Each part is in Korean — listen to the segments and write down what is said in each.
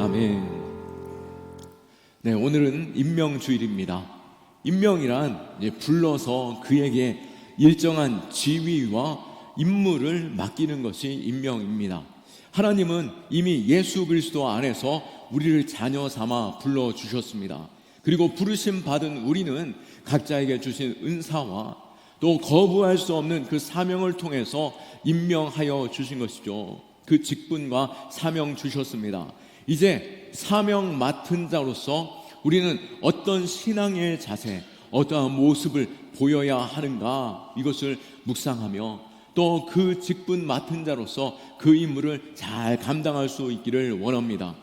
아멘. 네, 오늘은 임명 주일입니다. 임명이란 이제 불러서 그에게 일정한 지위와 임무를 맡기는 것이 임명입니다. 하나님은 이미 예수 그리스도 안에서 우리를 자녀 삼아 불러 주셨습니다. 그리고 부르심 받은 우리는 각자에게 주신 은사와 또 거부할 수 없는 그 사명을 통해서 임명하여 주신 것이죠. 그 직분과 사명 주셨습니다. 이제 사명 맡은 자로서 우리는 어떤 신앙의 자세, 어떠한 모습을 보여야 하는가 이것을 묵상하며 또 그 직분 맡은 자로서 그 임무를 잘 감당할 수 있기를 원합니다.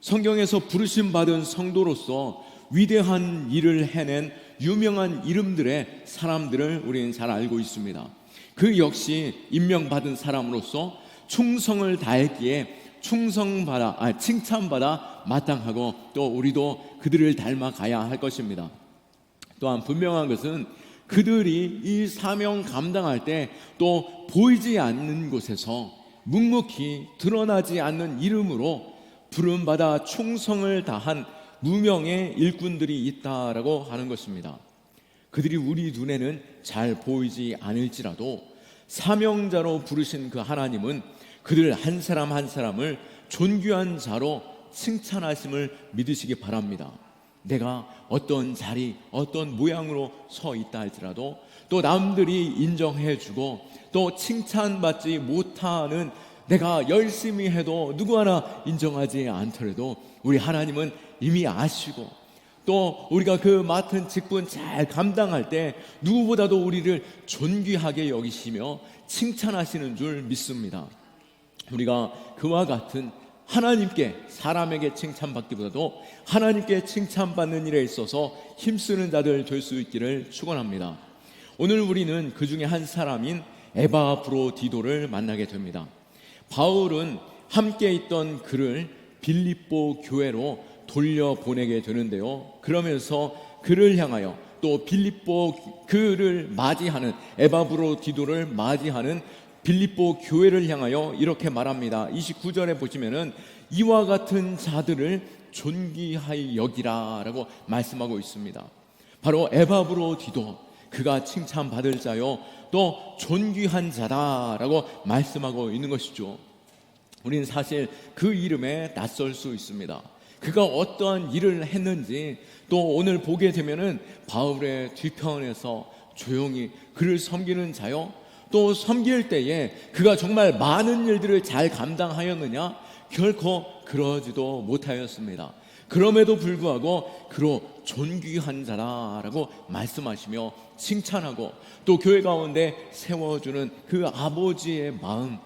성경에서 부르심 받은 성도로서 위대한 일을 해낸 유명한 이름들의 사람들을 우리는 잘 알고 있습니다. 그 역시 임명받은 사람으로서 충성을 다했기에 충성받아, 아, 칭찬받아 마땅하고 또 우리도 그들을 닮아가야 할 것입니다. 또한 분명한 것은 그들이 이 사명 감당할 때 또 보이지 않는 곳에서 묵묵히 드러나지 않는 이름으로 부름받아 충성을 다한 무명의 일꾼들이 있다라고 하는 것입니다. 그들이 우리 눈에는 잘 보이지 않을지라도 사명자로 부르신 그 하나님은 그들 한 사람 한 사람을 존귀한 자로 칭찬하심을 믿으시기 바랍니다. 내가 어떤 자리, 어떤 모양으로 서 있다 할지라도 또 남들이 인정해주고 또 칭찬받지 못하는 내가 열심히 해도 누구 하나 인정하지 않더라도 우리 하나님은 이미 아시고 또 우리가 그 맡은 직분 잘 감당할 때 누구보다도 우리를 존귀하게 여기시며 칭찬하시는 줄 믿습니다. 우리가 그와 같은 하나님께 사람에게 칭찬받기보다도 하나님께 칭찬받는 일에 있어서 힘쓰는 자들 될 수 있기를 축원합니다. 오늘 우리는 그 중에 한 사람인 에바 브로디도를 만나게 됩니다. 바울은 함께 있던 그를 빌립보 교회로 돌려 보내게 되는데요. 그러면서 그를 향하여 또 빌립보 그를 맞이하는 에바브로 디도를 맞이하는 빌립보 교회를 향하여 이렇게 말합니다. 29절에 보시면은 이와 같은 자들을 존귀하여 여기라라고 말씀하고 있습니다. 바로 에바브로 디도 그가 칭찬받을 자요 또 존귀한 자다라고 말씀하고 있는 것이죠. 우리는 사실 그 이름에 낯설 수 있습니다. 그가 어떠한 일을 했는지 또 오늘 보게 되면은 바울의 뒤편에서 조용히 그를 섬기는 자요 또 섬길 때에 그가 정말 많은 일들을 잘 감당하였느냐 결코 그러지도 못하였습니다. 그럼에도 불구하고 그로 존귀한 자라라고 말씀하시며 칭찬하고 또 교회 가운데 세워주는 그 아버지의 마음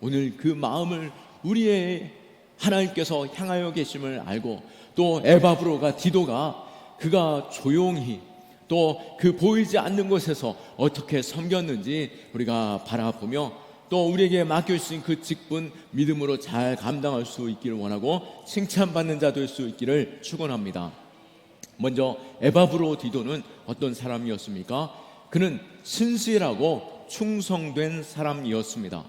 오늘 그 마음을 우리의 하나님께서 향하여 계심을 알고 또 에바브로가 디도가 그가 조용히 또 그 보이지 않는 곳에서 어떻게 섬겼는지 우리가 바라보며 또 우리에게 맡겨주신 그 직분 믿음으로 잘 감당할 수 있기를 원하고 칭찬받는 자 될 수 있기를 축원합니다. 먼저 에바브로 디도는 어떤 사람이었습니까? 그는 신실하고 충성된 사람이었습니다.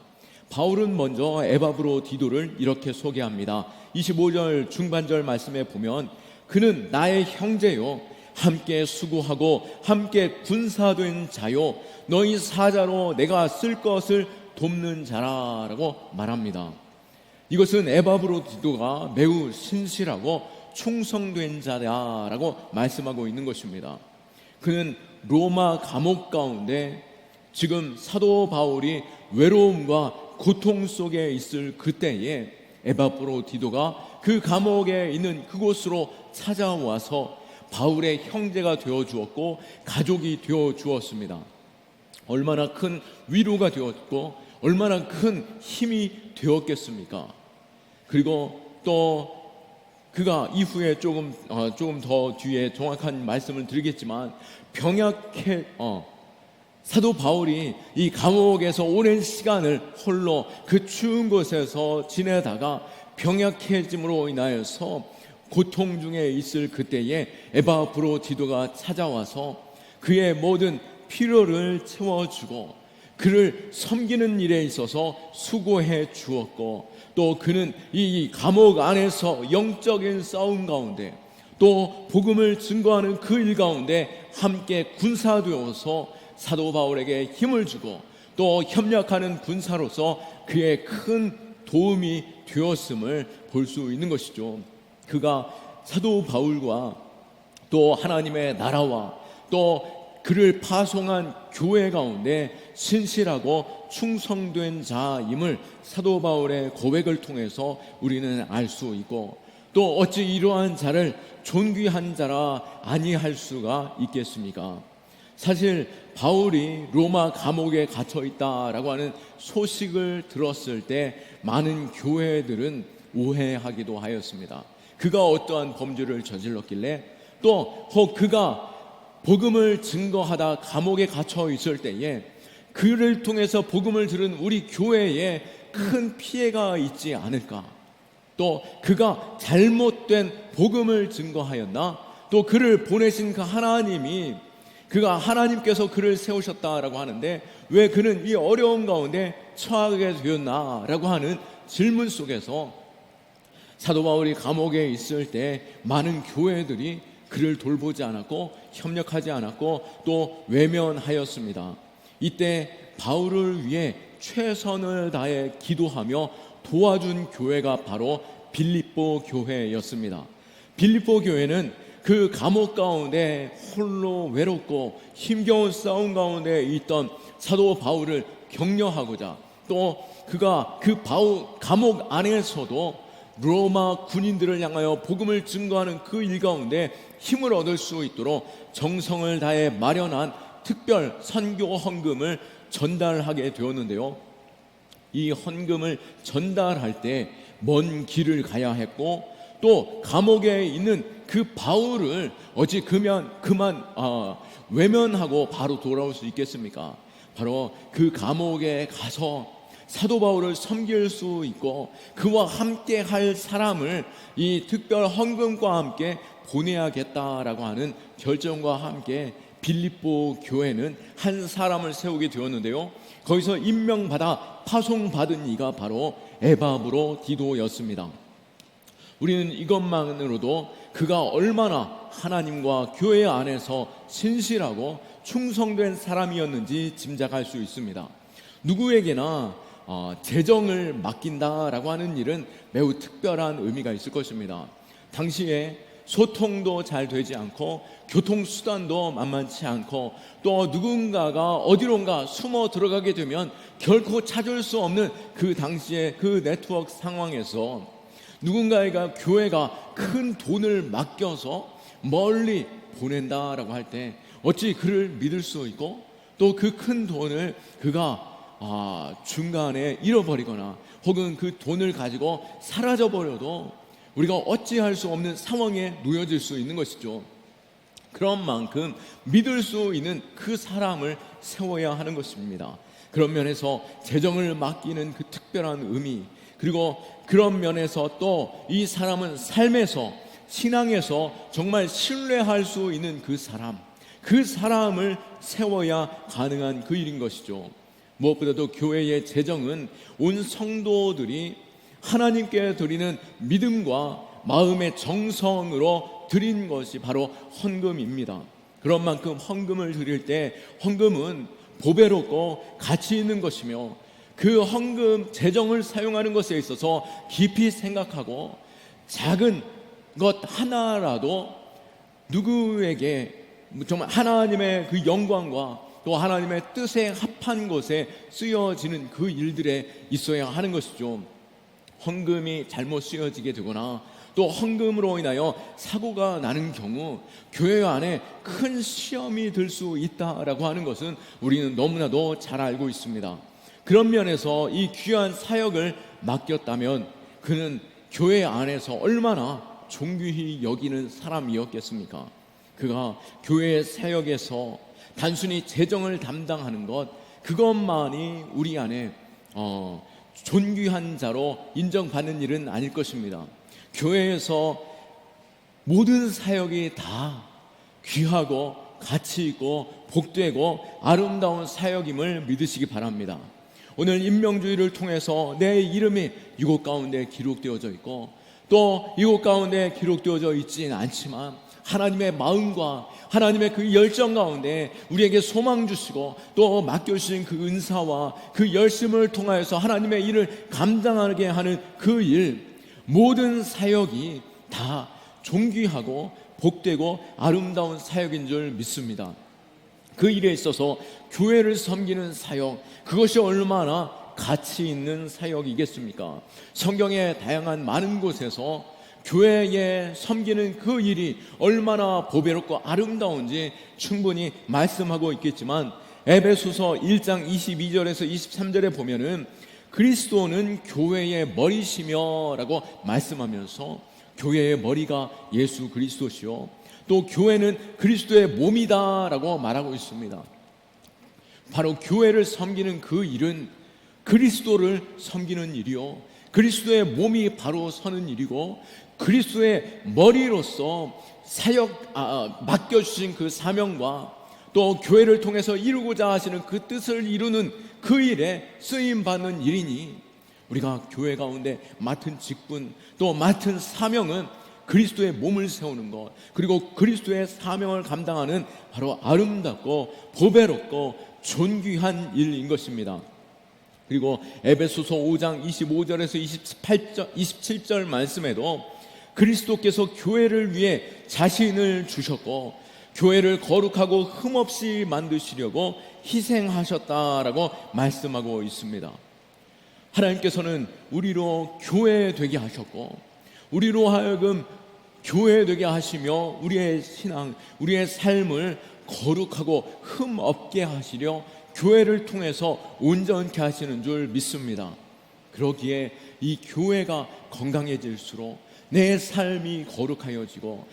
바울은 먼저 에바브로 디도를 이렇게 소개합니다. 25절 중반절 말씀에 보면 그는 나의 형제요 함께 수고하고 함께 군사된 자요 너희 사자로 내가 쓸 것을 돕는 자라라고 말합니다. 이것은 에바브로 디도가 매우 신실하고 충성된 자라라고 말씀하고 있는 것입니다. 그는 로마 감옥 가운데 지금 사도 바울이 외로움과 고통 속에 있을 그때에 에바브로 디도가 그 감옥에 있는 그곳으로 찾아와서 바울의 형제가 되어 주었고 가족이 되어 주었습니다. 얼마나 큰 위로가 되었고 얼마나 큰 힘이 되었겠습니까? 그리고 또 그가 이후에 조금 어, 조금 더 뒤에 정확한 말씀을 드리겠지만 병약해 어, 사도 바울이 이 감옥에서 오랜 시간을 홀로 그 추운 곳에서 지내다가 병약해짐으로 인하여서 고통 중에 있을 그때에 에바브로 디도가 찾아와서 그의 모든 필요를 채워주고 그를 섬기는 일에 있어서 수고해 주었고 또 그는 이 감옥 안에서 영적인 싸움 가운데 또 복음을 증거하는 그 일 가운데 함께 군사되어서 사도 바울에게 힘을 주고 또 협력하는 군사로서 그의 큰 도움이 되었음을 볼 수 있는 것이죠. 그가 사도 바울과 또 하나님의 나라와 또 그를 파송한 교회 가운데 신실하고 충성된 자임을 사도 바울의 고백을 통해서 우리는 알 수 있고 또 어찌 이러한 자를 존귀한 자라 아니할 수가 있겠습니까? 사실 바울이 로마 감옥에 갇혀 있다라고 하는 소식을 들었을 때 많은 교회들은 오해하기도 하였습니다. 그가 어떠한 범죄를 저질렀길래 또 혹 그가 복음을 증거하다 감옥에 갇혀 있을 때에 그를 통해서 복음을 들은 우리 교회에 큰 피해가 있지 않을까? 또 그가 잘못된 복음을 증거하였나? 또 그를 보내신 그 하나님이 그가 하나님께서 그를 세우셨다라고 하는데 왜 그는 이 어려움 가운데 처하게 되었나라고 하는 질문 속에서 사도 바울이 감옥에 있을 때 많은 교회들이 그를 돌보지 않았고 협력하지 않았고 또 외면하였습니다. 이때 바울을 위해 최선을 다해 기도하며 도와준 교회가 바로 빌립보 교회였습니다. 빌립보 교회는 그 감옥 가운데 홀로 외롭고 힘겨운 싸움 가운데 있던 사도 바울을 격려하고자 또 그가 그 바울 감옥 안에서도 로마 군인들을 향하여 복음을 증거하는 그 일 가운데 힘을 얻을 수 있도록 정성을 다해 마련한 특별 선교 헌금을 전달하게 되었는데요. 이 헌금을 전달할 때 먼 길을 가야 했고 또 감옥에 있는 그 바울을 어찌 그만 그만 아, 외면하고 바로 돌아올 수 있겠습니까? 바로 그 감옥에 가서 사도 바울을 섬길 수 있고 그와 함께 할 사람을 이 특별 헌금과 함께 보내야겠다라고 하는 결정과 함께 빌립보 교회는 한 사람을 세우게 되었는데요. 거기서 임명받아 파송받은 이가 바로 에바브로 디도였습니다. 우리는 이것만으로도 그가 얼마나 하나님과 교회 안에서 신실하고 충성된 사람이었는지 짐작할 수 있습니다. 누구에게나 어, 재정을 맡긴다라고 하는 일은 매우 특별한 의미가 있을 것입니다. 당시에 소통도 잘 되지 않고 교통수단도 만만치 않고 또 누군가가 어디론가 숨어 들어가게 되면 결코 찾을 수 없는 그 당시의 그 네트워크 상황에서 누군가가 교회가 큰 돈을 맡겨서 멀리 보낸다라고 할 때 어찌 그를 믿을 수 있고 또 그 큰 돈을 그가 아, 중간에 잃어버리거나 혹은 그 돈을 가지고 사라져 버려도 우리가 어찌할 수 없는 상황에 놓여질 수 있는 것이죠. 그런 만큼 믿을 수 있는 그 사람을 세워야 하는 것입니다. 그런 면에서 재정을 맡기는 그 특별한 의미, 그리고 그런 면에서 또 이 사람은 삶에서, 신앙에서 정말 신뢰할 수 있는 그 사람, 그 사람을 세워야 가능한 그 일인 것이죠. 무엇보다도 교회의 재정은 온 성도들이 하나님께 드리는 믿음과 마음의 정성으로 드린 것이 바로 헌금입니다. 그런 만큼 헌금을 드릴 때 헌금은 보배롭고 가치 있는 것이며 그 헌금 재정을 사용하는 것에 있어서 깊이 생각하고 작은 것 하나라도 누구에게 정말 하나님의 그 영광과 또 하나님의 뜻에 합한 것에 쓰여지는 그 일들에 있어야 하는 것이죠. 헌금이 잘못 쓰여지게 되거나 또 헌금으로 인하여 사고가 나는 경우 교회 안에 큰 시험이 들 수 있다라고 하는 것은 우리는 너무나도 잘 알고 있습니다. 그런 면에서 이 귀한 사역을 맡겼다면 그는 교회 안에서 얼마나 존귀히 여기는 사람이었겠습니까? 그가 교회 사역에서 단순히 재정을 담당하는 것 그것만이 우리 안에 어, 존귀한 자로 인정받는 일은 아닐 것입니다. 교회에서 모든 사역이 다 귀하고 가치 있고 복되고 아름다운 사역임을 믿으시기 바랍니다. 오늘 인명주의를 통해서 내 이름이 이곳 가운데 기록되어져 있고 또 이곳 가운데 기록되어져 있지는 않지만 하나님의 마음과 하나님의 그 열정 가운데 우리에게 소망 주시고 또 맡겨주신 그 은사와 그 열심을 통하여서 하나님의 일을 감당하게 하는 그 일, 모든 사역이 다 존귀하고 복되고 아름다운 사역인 줄 믿습니다. 그 일에 있어서 교회를 섬기는 사역, 그것이 얼마나 가치 있는 사역이겠습니까? 성경의 다양한 많은 곳에서 교회에 섬기는 그 일이 얼마나 보배롭고 아름다운지 충분히 말씀하고 있겠지만 에베소서 1장 22절에서 23절에 보면은 그리스도는 교회의 머리시며라고 말씀하면서 교회의 머리가 예수 그리스도시요 또 교회는 그리스도의 몸이다라고 말하고 있습니다. 바로 교회를 섬기는 그 일은 그리스도를 섬기는 일이요. 그리스도의 몸이 바로 서는 일이고 그리스도의 머리로서 사역 아, 맡겨 주신 그 사명과 또 교회를 통해서 이루고자 하시는 그 뜻을 이루는 그 일에 쓰임 받는 일이니 우리가 교회 가운데 맡은 직분 또 맡은 사명은 그리스도의 몸을 세우는 것 그리고 그리스도의 사명을 감당하는 바로 아름답고 보배롭고 존귀한 일인 것입니다. 그리고 에베소서 5장 25절에서 28절, 27절 말씀에도 그리스도께서 교회를 위해 자신을 주셨고 교회를 거룩하고 흠없이 만드시려고 희생하셨다라고 말씀하고 있습니다. 하나님께서는 우리로 교회 되게 하셨고 우리로 하여금 교회 되게 하시며 우리의 신앙, 우리의 삶을 거룩하고 흠 없게 하시려 교회를 통해서 온전케 하시는 줄 믿습니다. 그러기에 이 교회가 건강해질수록 내 삶이 거룩하여지고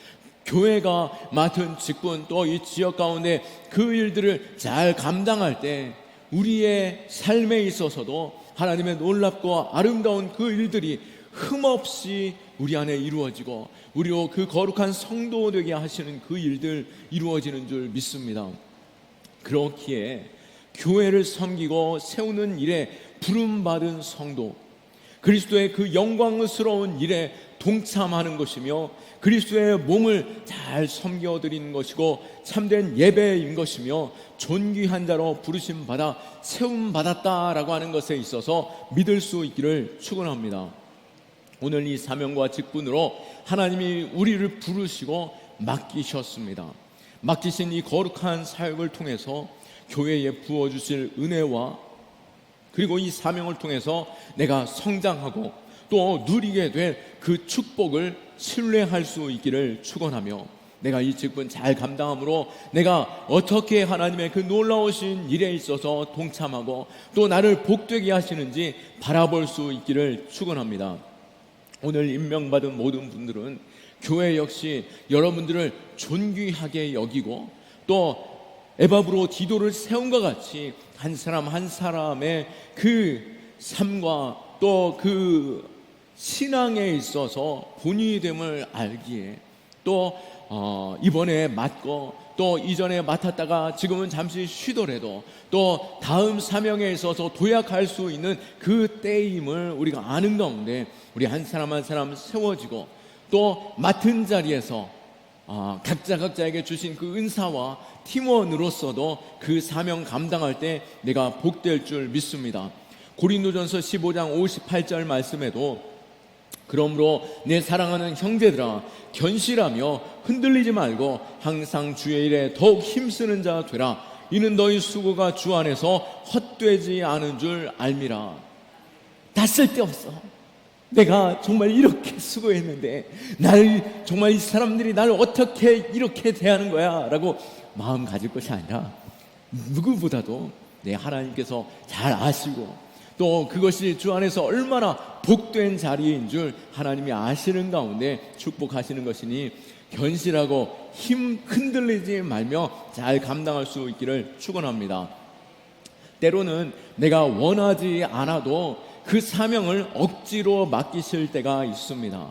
교회가 맡은 직분 또 이 지역 가운데 그 일들을 잘 감당할 때 우리의 삶에 있어서도 하나님의 놀랍고 아름다운 그 일들이 흠없이 우리 안에 이루어지고 우리로 그 거룩한 성도 되게 하시는 그 일들 이루어지는 줄 믿습니다. 그렇기에 교회를 섬기고 세우는 일에 부름받은 성도 그리스도의 그 영광스러운 일에 동참하는 것이며 그리스도의 몸을 잘 섬겨 드리는 것이고 참된 예배인 것이며 존귀한 자로 부르심 받아 세움 받았다라고 하는 것에 있어서 믿을 수 있기를 축원합니다. 오늘 이 사명과 직분으로 하나님이 우리를 부르시고 맡기셨습니다. 맡기신 이 거룩한 사역을 통해서 교회에 부어 주실 은혜와 그리고 이 사명을 통해서 내가 성장하고 또 누리게 될 그 축복을 신뢰할 수 있기를 축원하며 내가 이 직분 잘 감당함으로 내가 어떻게 하나님의 그 놀라우신 일에 있어서 동참하고 또 나를 복되게 하시는지 바라볼 수 있기를 축원합니다. 오늘 임명받은 모든 분들은 교회 역시 여러분들을 존귀하게 여기고 또 에바브로 디도를 세운 것 같이 한 사람 한 사람의 그 삶과 또그 신앙에 있어서 본인이 됨을 알기에 또 어, 이번에 맡고 또 이전에 맡았다가 지금은 잠시 쉬더라도 또 다음 사명에 있어서 도약할 수 있는 그 때임을 우리가 아는 가운데 우리 한 사람 한 사람 세워지고 또 맡은 자리에서 아, 각자 각자에게 주신 그 은사와 팀원으로서도 그 사명 감당할 때 내가 복될 줄 믿습니다. 고린도전서 15장 58절 말씀에도 그러므로 내 사랑하는 형제들아 견실하며 흔들리지 말고 항상 주의 일에 더욱 힘쓰는 자 되라. 이는 너희 수고가 주 안에서 헛되지 않은 줄 알미라. 다 쓸데없어. 내가 정말 이렇게 수고했는데 날 정말 이 사람들이 나를 어떻게 이렇게 대하는 거야? 라고 마음 가질 것이 아니라 누구보다도 내 하나님께서 잘 아시고 또 그것이 주 안에서 얼마나 복된 자리인 줄 하나님이 아시는 가운데 축복하시는 것이니 견실하고 힘 흔들리지 말며 잘 감당할 수 있기를 축원합니다. 때로는 내가 원하지 않아도 그 사명을 억지로 맡기실 때가 있습니다.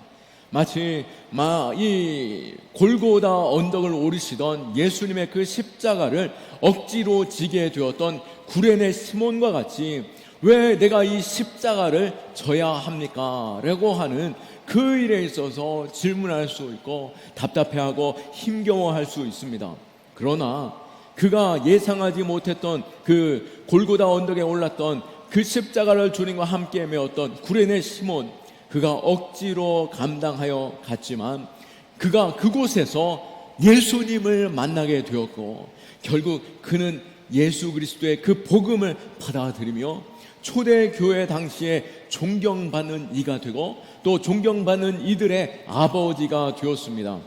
마치 마 이 골고다 언덕을 오르시던 예수님의 그 십자가를 억지로 지게 되었던 구레네 시몬과 같이 왜 내가 이 십자가를 져야 합니까? 라고 하는 그 일에 있어서 질문할 수 있고 답답해하고 힘겨워할 수 있습니다. 그러나 그가 예상하지 못했던 그 골고다 언덕에 올랐던 그 십자가를 주님과 함께 메었던 구레네 시몬 그가 억지로 감당하여 갔지만 그가 그곳에서 예수님을 만나게 되었고 결국 그는 예수 그리스도의 그 복음을 받아들이며 초대 교회 당시에 존경받는 이가 되고 또 존경받는 이들의 아버지가 되었습니다.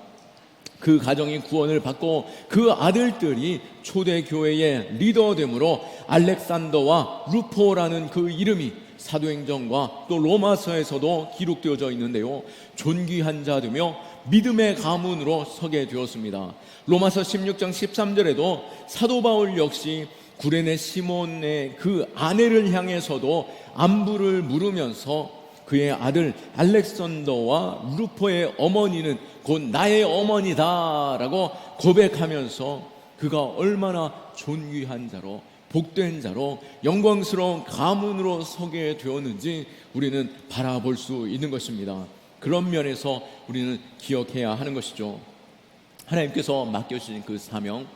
그 가정이 구원을 받고 그 아들들이 초대 교회의 리더됨으로 알렉산더와 루포라는 그 이름이 사도행전과 또 로마서에서도 기록되어져 있는데요. 존귀한 자 되며 믿음의 가문으로 서게 되었습니다. 로마서 16장 13절에도 사도 바울 역시 구레네 시몬의 그 아내를 향해서도 안부를 물으면서 그의 아들 알렉산더와 루포의 어머니는 곧 나의 어머니다라고 고백하면서 그가 얼마나 존귀한 자로 복된 자로 영광스러운 가문으로 서게 되었는지 우리는 바라볼 수 있는 것입니다. 그런 면에서 우리는 기억해야 하는 것이죠. 하나님께서 맡겨주신 그 사명,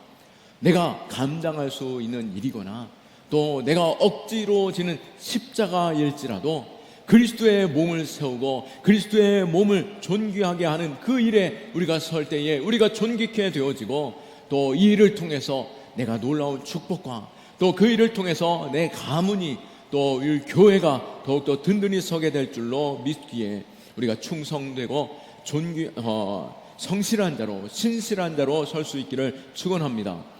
내가 감당할 수 있는 일이거나 또 내가 억지로 지는 십자가일지라도 그리스도의 몸을 세우고 그리스도의 몸을 존귀하게 하는 그 일에 우리가 설 때에 우리가 존귀케 되어지고 또 이 일을 통해서 내가 놀라운 축복과 또 그 일을 통해서 내 가문이 또 이 교회가 더욱더 든든히 서게 될 줄로 믿기에 우리가 충성되고 존귀 어, 성실한 자로 신실한 자로 설 수 있기를 축원합니다.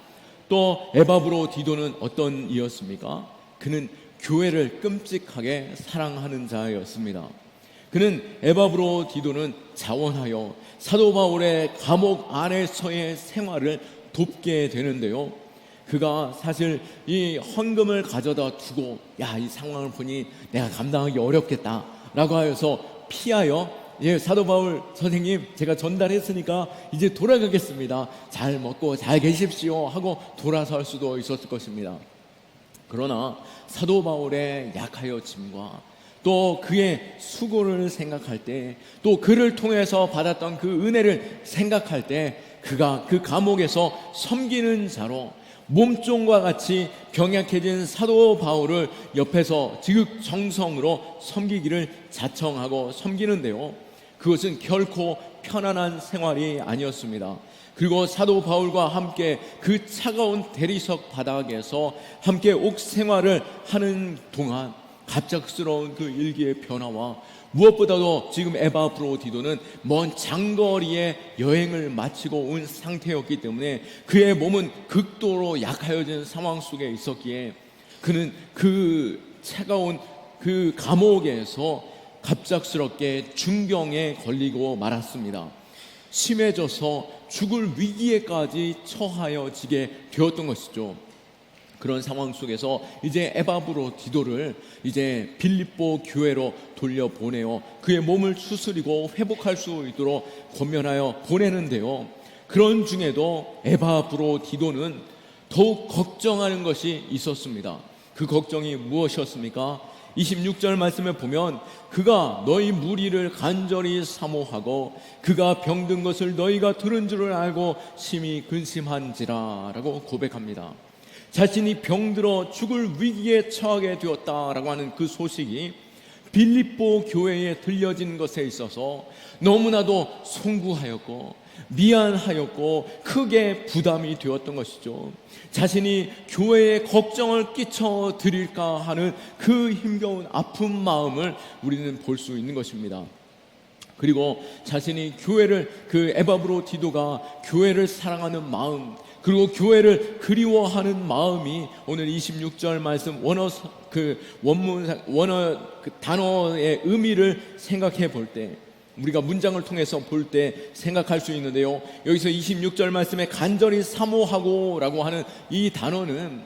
또 에바브로 디도는 어떤 이였습니까? 그는 교회를 끔찍하게 사랑하는 자였습니다. 그는 에바브로 디도는 자원하여 사도 바울의 감옥 안에서의 생활을 돕게 되는데요. 그가 사실 이 헌금을 가져다 두고 야 이 상황을 보니 내가 감당하기 어렵겠다라고 하여서 피하여 예 사도 바울 선생님 제가 전달했으니까 이제 돌아가겠습니다. 잘 먹고 잘 계십시오 하고 돌아설 수도 있었을 것입니다. 그러나 사도 바울의 약하여짐과 또 그의 수고를 생각할 때, 또 그를 통해서 받았던 그 은혜를 생각할 때, 그가 그 감옥에서 섬기는 자로 몸종과 같이 병약해진 사도 바울을 옆에서 지극정성으로 섬기기를 자청하고 섬기는데요. 그것은 결코 편안한 생활이 아니었습니다. 그리고 사도 바울과 함께 그 차가운 대리석 바닥에서 함께 옥 생활을 하는 동안 갑작스러운 그 일기의 변화와 무엇보다도 지금 에바 브로디도는 먼 장거리의 여행을 마치고 온 상태였기 때문에 그의 몸은 극도로 약하여진 상황 속에 있었기에 그는 그 차가운 그 감옥에서 갑작스럽게 중경에 걸리고 말았습니다. 심해져서 죽을 위기에까지 처하여지게 되었던 것이죠. 그런 상황 속에서 이제 에바브로 디도를 이제 빌립보 교회로 돌려보내어 그의 몸을 추스리고 회복할 수 있도록 권면하여 보내는데요. 그런 중에도 에바브로 디도는 더욱 걱정하는 것이 있었습니다. 그 걱정이 무엇이었습니까? 26절 말씀에 보면 그가 너희 무리를 간절히 사모하고 그가 병든 것을 너희가 들은 줄을 알고 심히 근심한지라라고 고백합니다. 자신이 병들어 죽을 위기에 처하게 되었다라고 하는 그 소식이 빌립보 교회에 들려진 것에 있어서 너무나도 송구하였고 미안하였고 크게 부담이 되었던 것이죠. 자신이 교회에 걱정을 끼쳐 드릴까 하는 그 힘겨운 아픈 마음을 우리는 볼 수 있는 것입니다. 그리고 자신이 교회를 그 에바브로 디도가 교회를 사랑하는 마음 그리고 교회를 그리워하는 마음이 오늘 26절 말씀 원어 그 원문 원어 그 단어의 의미를 생각해 볼때 우리가 문장을 통해서 볼 때 생각할 수 있는데요. 여기서 26절 말씀에 간절히 사모하고라고 하는 이 단어는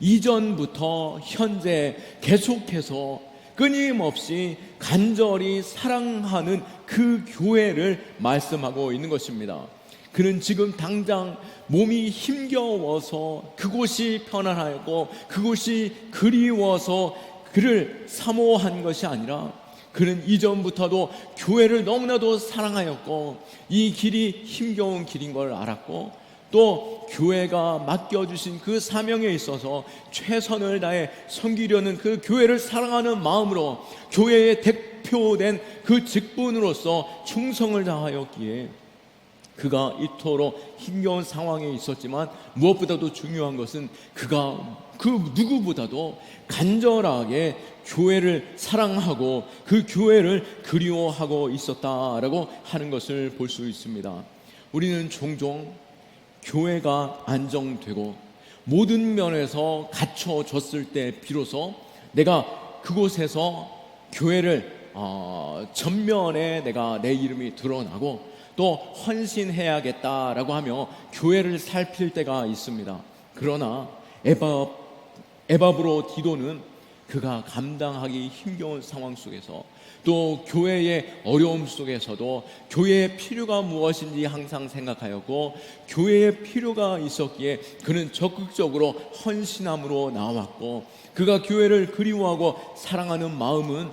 이전부터 현재 계속해서 끊임없이 간절히 사랑하는 그 교회를 말씀하고 있는 것입니다. 그는 지금 당장 몸이 힘겨워서 그곳이 편안하고 그곳이 그리워서 그를 사모한 것이 아니라 그는 이전부터도 교회를 너무나도 사랑하였고 이 길이 힘겨운 길인 걸 알았고 또 교회가 맡겨주신 그 사명에 있어서 최선을 다해 섬기려는 그 교회를 사랑하는 마음으로 교회의 대표된 그 직분으로서 충성을 다하였기에 그가 이토록 힘겨운 상황에 있었지만 무엇보다도 중요한 것은 그가 그 누구보다도 간절하게 교회를 사랑하고 그 교회를 그리워하고 있었다라고 하는 것을 볼 수 있습니다. 우리는 종종 교회가 안정되고 모든 면에서 갖춰졌을 때 비로소 내가 그곳에서 교회를 어, 전면에 내가 내 이름이 드러나고 또 헌신해야겠다라고 하며 교회를 살필 때가 있습니다. 그러나 에바 에바브로 디도는 그가 감당하기 힘겨운 상황 속에서 또 교회의 어려움 속에서도 교회의 필요가 무엇인지 항상 생각하였고 교회의 필요가 있었기에 그는 적극적으로 헌신함으로 나왔고 그가 교회를 그리워하고 사랑하는 마음은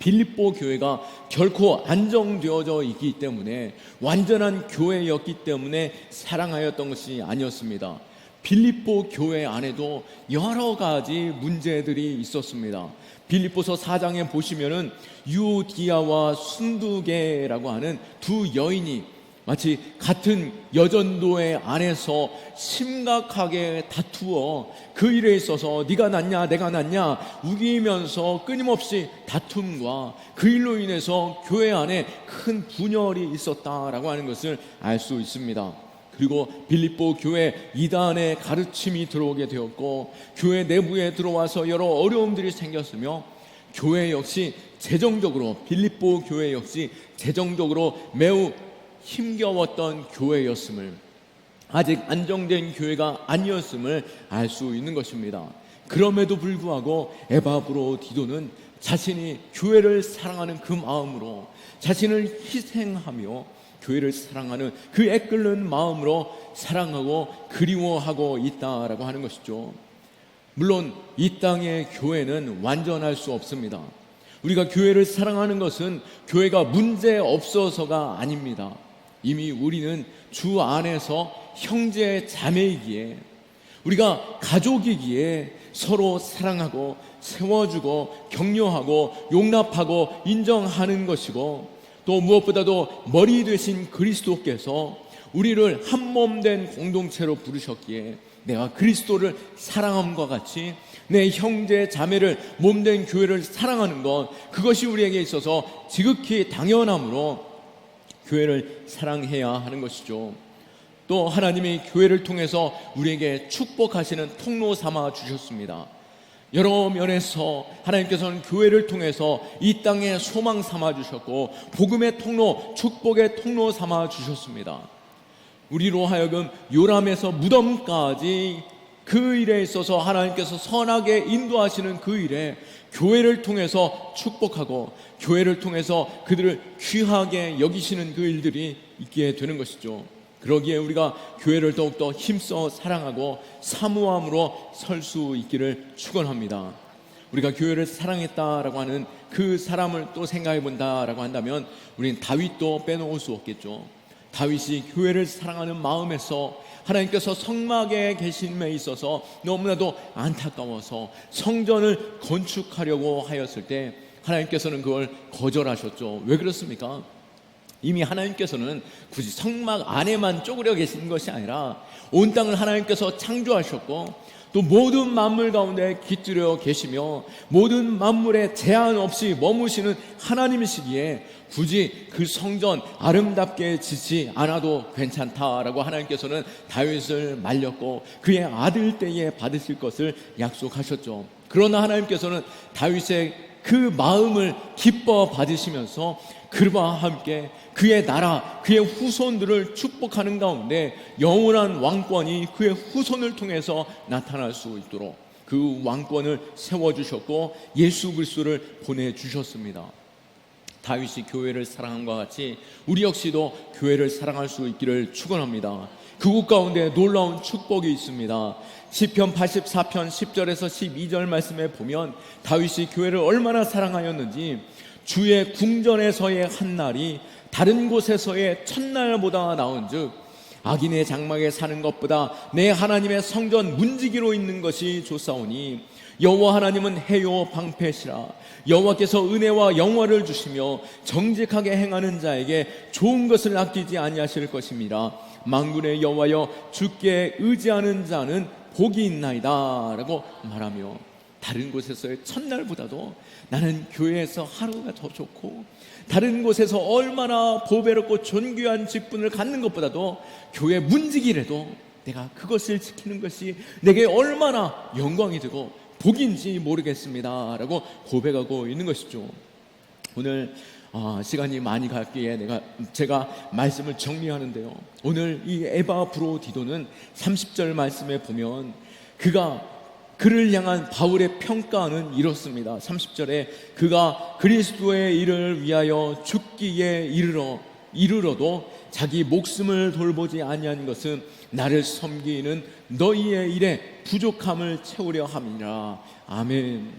빌립보 교회가 결코 안정되어져 있기 때문에 완전한 교회였기 때문에 사랑하였던 것이 아니었습니다. 빌립보 교회 안에도 여러 가지 문제들이 있었습니다. 빌립보서 4장에 보시면은 유디아와 순두게라고 하는 두 여인이 마치 같은 여전도의 안에서 심각하게 다투어 그 일에 있어서 네가 낫냐 내가 낫냐 우기면서 끊임없이 다툼과 그 일로 인해서 교회 안에 큰 분열이 있었다라고 하는 것을 알 수 있습니다. 그리고 빌립보 교회 이단의 가르침이 들어오게 되었고 교회 내부에 들어와서 여러 어려움들이 생겼으며 교회 역시 재정적으로 빌립보 교회 역시 재정적으로 매우 힘겨웠던 교회였음을 아직 안정된 교회가 아니었음을 알 수 있는 것입니다. 그럼에도 불구하고 에바브로 디도는 자신이 교회를 사랑하는 그 마음으로 자신을 희생하며 교회를 사랑하는 그 애끓는 마음으로 사랑하고 그리워하고 있다라고 하는 것이죠. 물론 이 땅의 교회는 완전할 수 없습니다. 우리가 교회를 사랑하는 것은 교회가 문제 없어서가 아닙니다. 이미 우리는 주 안에서 형제 자매이기에 우리가 가족이기에 서로 사랑하고 세워주고 격려하고 용납하고 인정하는 것이고 또 무엇보다도 머리 되신 그리스도께서 우리를 한 몸 된 공동체로 부르셨기에 내가 그리스도를 사랑함과 같이 내 형제 자매를 몸된 교회를 사랑하는 것 그것이 우리에게 있어서 지극히 당연함으로 교회를 사랑해야 하는 것이죠. 또 하나님이 교회를 통해서 우리에게 축복하시는 통로 삼아 주셨습니다. 여러 면에서 하나님께서는 교회를 통해서 이 땅에 소망 삼아 주셨고 복음의 통로, 축복의 통로 삼아 주셨습니다. 우리로 하여금 요람에서 무덤까지 그 일에 있어서 하나님께서 선하게 인도하시는 그 일에 교회를 통해서 축복하고 교회를 통해서 그들을 귀하게 여기시는 그 일들이 있게 되는 것이죠. 그러기에 우리가 교회를 더욱더 힘써 사랑하고 사모함으로 설 수 있기를 축원합니다. 우리가 교회를 사랑했다라고 하는 그 사람을 또 생각해 본다라고 한다면 우리는 다윗도 빼놓을 수 없겠죠. 다윗이 교회를 사랑하는 마음에서 하나님께서 성막에 계심에 있어서 너무나도 안타까워서 성전을 건축하려고 하였을 때 하나님께서는 그걸 거절하셨죠. 왜 그렇습니까? 이미 하나님께서는 굳이 성막 안에만 쪼그려 계신 것이 아니라 온 땅을 하나님께서 창조하셨고 또 모든 만물 가운데 깃들여 계시며 모든 만물에 제한 없이 머무시는 하나님이시기에 굳이 그 성전 아름답게 짓지 않아도 괜찮다라고 하나님께서는 다윗을 말렸고 그의 아들 때에 받으실 것을 약속하셨죠. 그러나 하나님께서는 다윗의 그 마음을 기뻐 받으시면서 그와 함께 그의 나라, 그의 후손들을 축복하는 가운데 영원한 왕권이 그의 후손을 통해서 나타날 수 있도록 그 왕권을 세워 주셨고 예수 그리스도를 보내 주셨습니다. 다윗이 교회를 사랑함과 같이 우리 역시도 교회를 사랑할 수 있기를 축원합니다. 그곳 가운데 놀라운 축복이 있습니다. 시편 84편 10절에서 12절 말씀에 보면 다윗이 교회를 얼마나 사랑하였는지 주의 궁전에서의 한 날이 다른 곳에서의 첫날보다 나은즉 악인의 장막에 사는 것보다 내 하나님의 성전 문지기로 있는 것이 좋사오니 여호와 하나님은 해요 방패시라. 여호와께서 은혜와 영화를 주시며 정직하게 행하는 자에게 좋은 것을 아끼지 아니하실 것입니다. 만군의 여호와여 주께 의지하는 자는 복이 있나이다라고 말하며 다른 곳에서의 첫날보다도 나는 교회에서 하루가 더 좋고 다른 곳에서 얼마나 보배롭고 존귀한 직분을 갖는 것보다도 교회 문지기라도 내가 그것을 지키는 것이 내게 얼마나 영광이 되고 복인지 모르겠습니다 라고 고백하고 있는 것이죠. 오늘 아, 시간이 많이 갔기에 내가 제가 말씀을 정리하는데요. 오늘 이 에바 브로디도는 30절 말씀에 보면 그가 그를 향한 바울의 평가는 이렇습니다. 30절에 그가 그리스도의 일을 위하여 죽기에 이르러 이르러도 자기 목숨을 돌보지 아니한 것은 나를 섬기는 너희의 일에 부족함을 채우려 함이라. 아멘.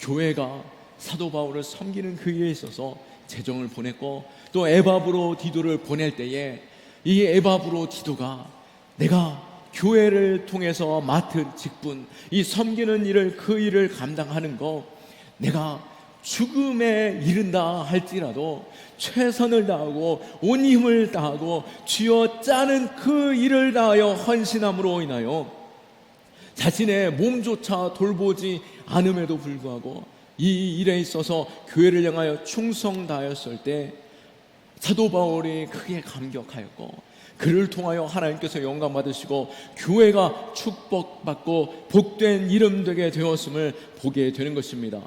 교회가 사도 바울을 섬기는 그 일에 있어서 재정을 보냈고 또 에바브로 디도를 보낼 때에 이 에바브로 디도가 내가 교회를 통해서 맡은 직분, 이 섬기는 일을 그 일을 감당하는 거 내가 죽음에 이른다 할지라도 최선을 다하고 온 힘을 다하고 쥐어 짜는 그 일을 다하여 헌신함으로 인하여 자신의 몸조차 돌보지 않음에도 불구하고 이 일에 있어서 교회를 향하여 충성 다하였을 때 사도 바울이 크게 감격하였고 그를 통하여 하나님께서 영광 받으시고 교회가 축복받고 복된 이름 되게 되었음을 보게 되는 것입니다.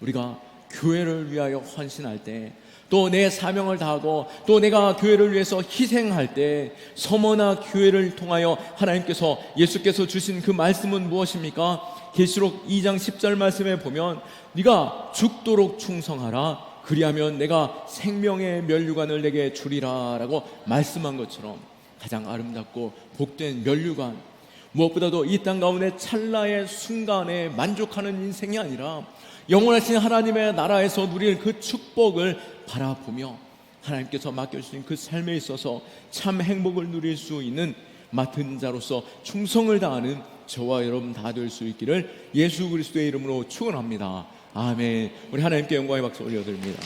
우리가 교회를 위하여 헌신할 때 또 내 사명을 다하고 또 내가 교회를 위해서 희생할 때 서머나 교회를 통하여 하나님께서 예수께서 주신 그 말씀은 무엇입니까? 계시록 2장 10절 말씀에 보면 네가 죽도록 충성하라 그리하면 내가 생명의 면류관을 내게 주리라라고 말씀한 것처럼 가장 아름답고 복된 면류관 무엇보다도 이 땅 가운데 찰나의 순간에 만족하는 인생이 아니라 영원하신 하나님의 나라에서 누릴 그 축복을 바라보며 하나님께서 맡겨주신 그 삶에 있어서 참 행복을 누릴 수 있는 맡은 자로서 충성을 다하는 저와 여러분 다 될 수 있기를 예수 그리스도의 이름으로 축원합니다. 아멘. 우리 하나님께 영광의 박수 올려드립니다.